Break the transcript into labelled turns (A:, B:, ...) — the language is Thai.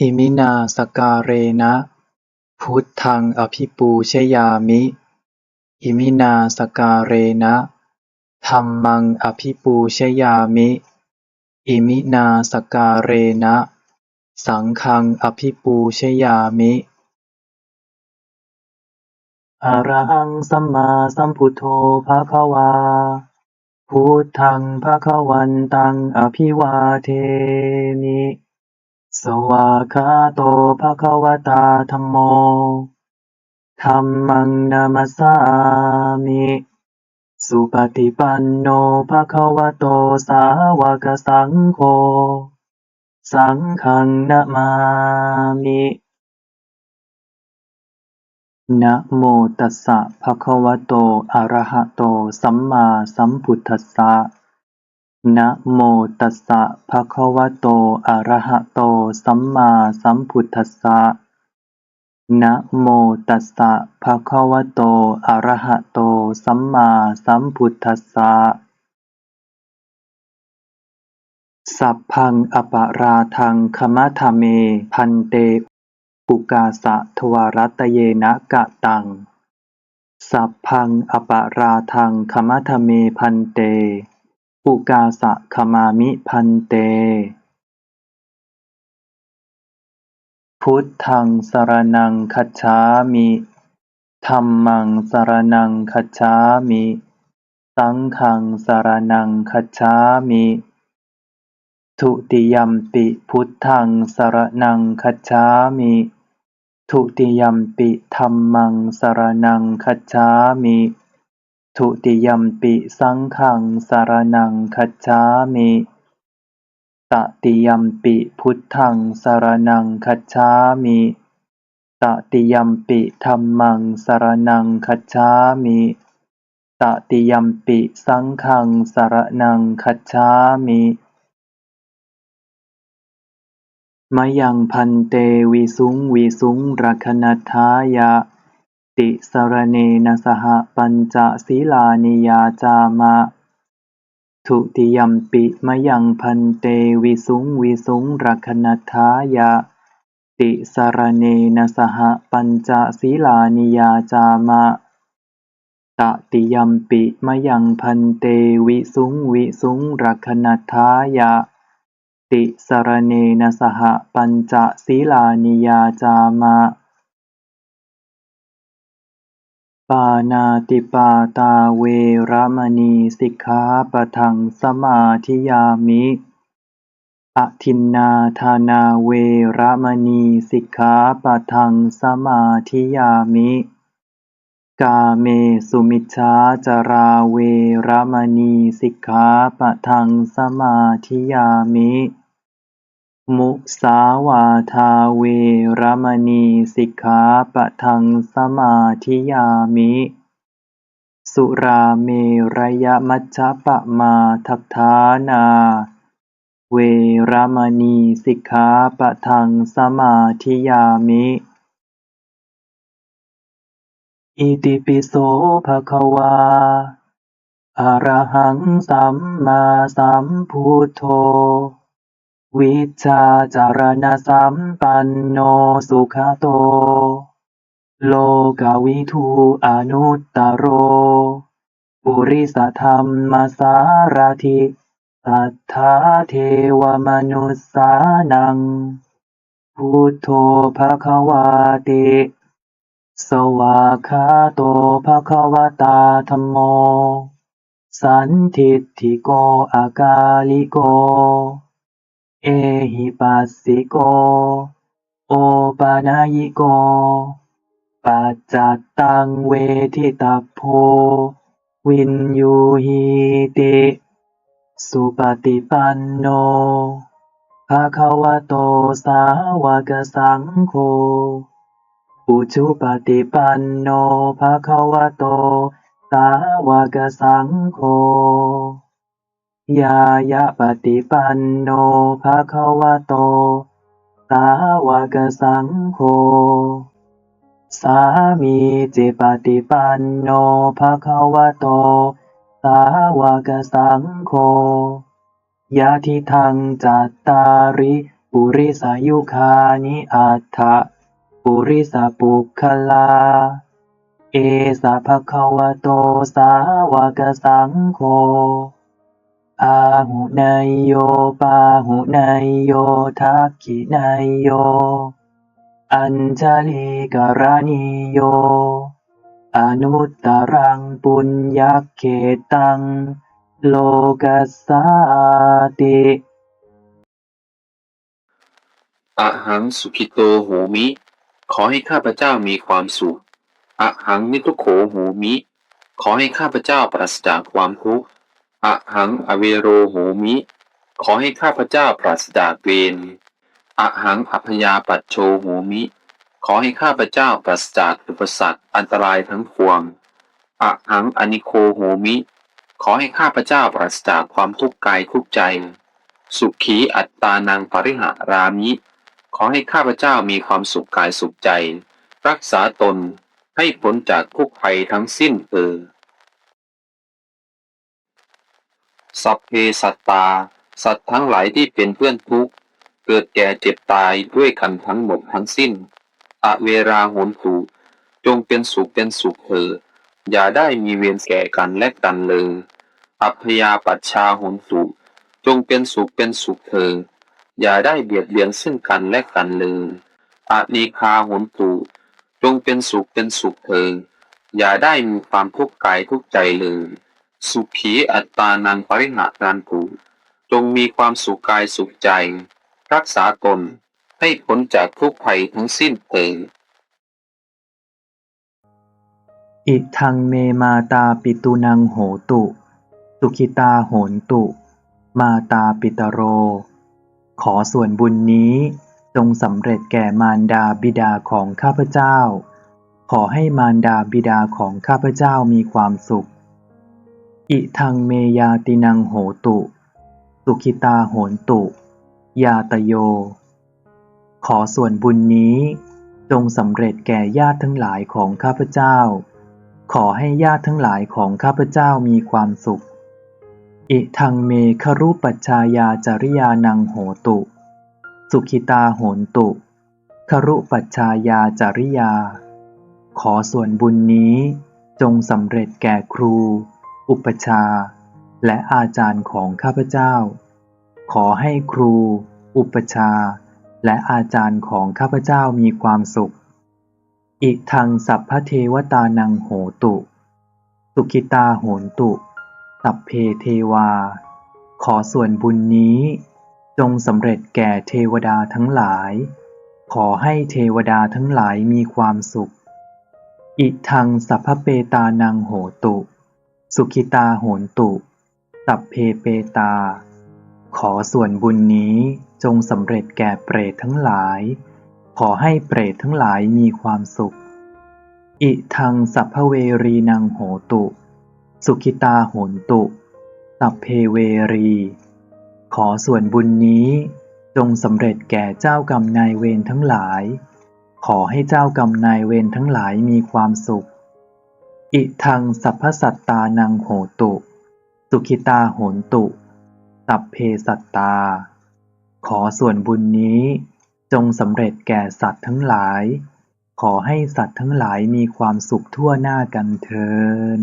A: อิมินาสการเรนะ พุทธังอภิปูชยามิ อิมินาสการเรนะธัมมังอภิปูชยามิ อิมินาสการเรนะ สังฆังอภิปูชยามิอะระหังสัมมาสัมพุทโธภะคะวา พุทธังภะคะวันตังอภิวาเทมิ สวากขาโต ภะคะวะตา ธัมโม ธัมมังนามัสสามิ สุปฏิปันโน ภะคะวะโต สาวกสังโฆ สังฆังนะมามินะโมตัสสะภะคะวะโต อะระหะโต สัมมาสัมพุทธัสสะ นะโมตัสสะภะคะวะโต อะระหะโต สัมมาสัมพุทธัสสะ นะโมตัสสะภะคะวะโต อะระหะโต สัมมาสัมพุทธัสสะ สัพพังอปราทังคมะทะเม พันเต อุกาสะทวรัตเยนะกะตัง สัพพังอปราทังคมะทะเมพันเต อุกาสะขมามิพันเต พุทธังสรณังคัจฉามิธัมมังสรณังคัจฉามิ สังฆังสรณังคัจฉามิทุติยัมปิพุทธังสรณังคัจฉามิทุติยัมปิธัมมังสรณังคัจฉามิ ทุติยัมปิสังฆังสารณังคัจฉามิตติยัมปิพุทธังสารณังคัจฉามิตติยัมปิธัมมังสารณังคัจฉามิตติยัมปิสังฆังสารณังคัจฉามิมยังพันเตวิสุงวิสุงรักขณัฏฐายะ ติสรณเนนะสหปัญจศีลานิยาจามะ ทุติยมปิมะยังพันเตวิสุงวิสุงรักขณัฏฐายะ ติสรณเนนะสหปัญจศีลานิยาจามะ ตติยมปิมะยังพันเตวิสุงวิสุงรักขณัฏฐายะ ติสรณเนนะสหปัญจศีลานิยาจามะ ปานาติปาตาเวระมณีสิกขาปะทังสมาธิยามิอทินนาทานาเวระมณีสิกขาปะทังสมาธิยามิ กาเมสุมิจฉาจาราเวระมณีสิกขาปะทังสมาธิยามิ มุสาวาทาเวระมณี สิกขาปะทังสมาธิยามิ สุราเมรยมัชฌัปปมาทัฏฐานา เวระมณี สิกขาปะทังสมาธิยามิอิติปิโสภะคะวาอะระหังสัมมาสัมพุทโธ วิชชาจารณสัมปันโนสุขโต โลกวิทูอนุตตโร ปุริสธรรมสารถิสัทธาเทวมนุสสานัง พุทโธภควาติ สวากขาโตภควตาธัมโม สันทิฏฐิโกอากาลิโก เอหิปัสสิโก โอปานายิโก ปัจจัตตังเวทิตาโพ วินยูหิติ สุปฏิปันโนภะคะวะโตสาวกสังโฆอุชุปฏิปันโนภะคะวะโตสาวกสังโฆ ยายะปฏิปันโนภะคะวะโต สาวกสังโฆ สามีจิปฏิปันโนภะคะวะโต สาวกสังโฆ ยะทิทังจัตตาริ ปุริสายุคานิอัฏฐปุริสปุคคลา เอสะภะคะวะโต สาวกสังโฆ อาหุนายโย ปาหุนายโย ทักขินายโย อัญชลีกรณีโย อนุตตรังปุญญเขตัง โลกัสสาติ
B: อะหังสุขิโตโหมิ ขอให้ข้าพเจ้ามีความสุขอะหังนิทุโขโหมิ ขอให้ข้าพเจ้าปราศจากความทุกข์ อะหังอเวโรโหมิ ขอให้ข้าพเจ้าปราศจากเวรอะหังอัพยาปัจโชโหมิ ขอให้ข้าพเจ้าปราศจากอุปสรรคอันตรายทั้งปวงอะหังอนิโคโหมิ ขอให้ข้าพเจ้าปราศจากความทุกข์กายทุกใจ สุขีอัตตานังปริหารามิ ขอให้ข้าพเจ้ามีความสุขกายสุขใจ รักษาตนให้พ้นจากทุกภัยทั้งสิ้นเออ สัพเพสัตตา สัตว์ทั้งหลายที่เป็นเพื่อนทุกข์ เกิดแก่เจ็บตายด้วยกันทั้งหมดทั้งสิ้น อเวราโหนตุจงเป็นสุขเป็นสุขเถิดอย่าได้มีเวรแก่กันและกันเลย อัพยาปัชชาโหนตุจงเป็นสุขเป็นสุขเถิดอย่าได้เบียดเบียนซึ่งกันและกันเลยอานิคาโหนตุจงเป็นสุขเป็นสุขเถิดอย่าได้มีความทุกข์กายทุกใจเลย สุขีอัตตานังปริหารันตุจงมีความสุขกายสุขใจ รักษาตนให้พ้นจากทุกภัยทั้งสิ้นเถิด
A: อิทังเมมาตาปิตุนังโหตุ สุขิตาโหนตุ มาตาปิตโร ขอส่วนบุญนี้จงสำเร็จแก่มารดาบิดาของข้าพเจ้า ขอให้มารดาบิดาของข้าพเจ้ามีความสุข อิทังเมยาตินังโหตุ สุขิตาโหนตุ ยาตโย ขอส่วนบุญนี้จงสำเร็จแก่ญาติทั้งหลายของข้าพเจ้า ขอให้ญาติทั้งหลายของข้าพเจ้ามีความสุข อิทังเมครุปัชชายาจริยานังโหตุ สุขิตาโหนตุ ครุปัชชายาจริยา ขอส่วนบุญนี้จงสำเร็จแก่ครู อุปชา และอาจารย์ของข้าพเจ้า ขอให้ครู อุปชา และอาจารย์ของข้าพเจ้ามีความสุขอิทังสัพพเทวตานังโหตุ สุขิตาโหนตุสัพเพเทวา ขอส่วนบุญนี้จงสำเร็จแก่เทวดาทั้งหลาย ขอให้เทวดาทั้งหลายมีความสุข อิทังสัพพเปตานังโหตุ สุขิตาโหนตุสัพเพเปตา ขอส่วนบุญนี้จงสำเร็จแก่เปรตทั้งหลาย ขอให้เปรตทั้งหลายมีความสุข อิทังสัพพเวรีนังโหตุ สุขิตาโหนตุสัพเพเวรี ขอส่วนบุญนี้จงสำเร็จแก่เจ้ากรรมนายเวรทั้งหลาย ขอให้เจ้ากรรมนายเวรทั้งหลายมีความสุข อิทังสัพพสัตตานังโหตุ สุขิตาโหนตุ สัพเพสัตตา ขอส่วนบุญนี้ จงสำเร็จแก่สัตว์ทั้งหลาย ขอให้สัตว์ทั้งหลายมีความสุขทั่วหน้ากันเทิน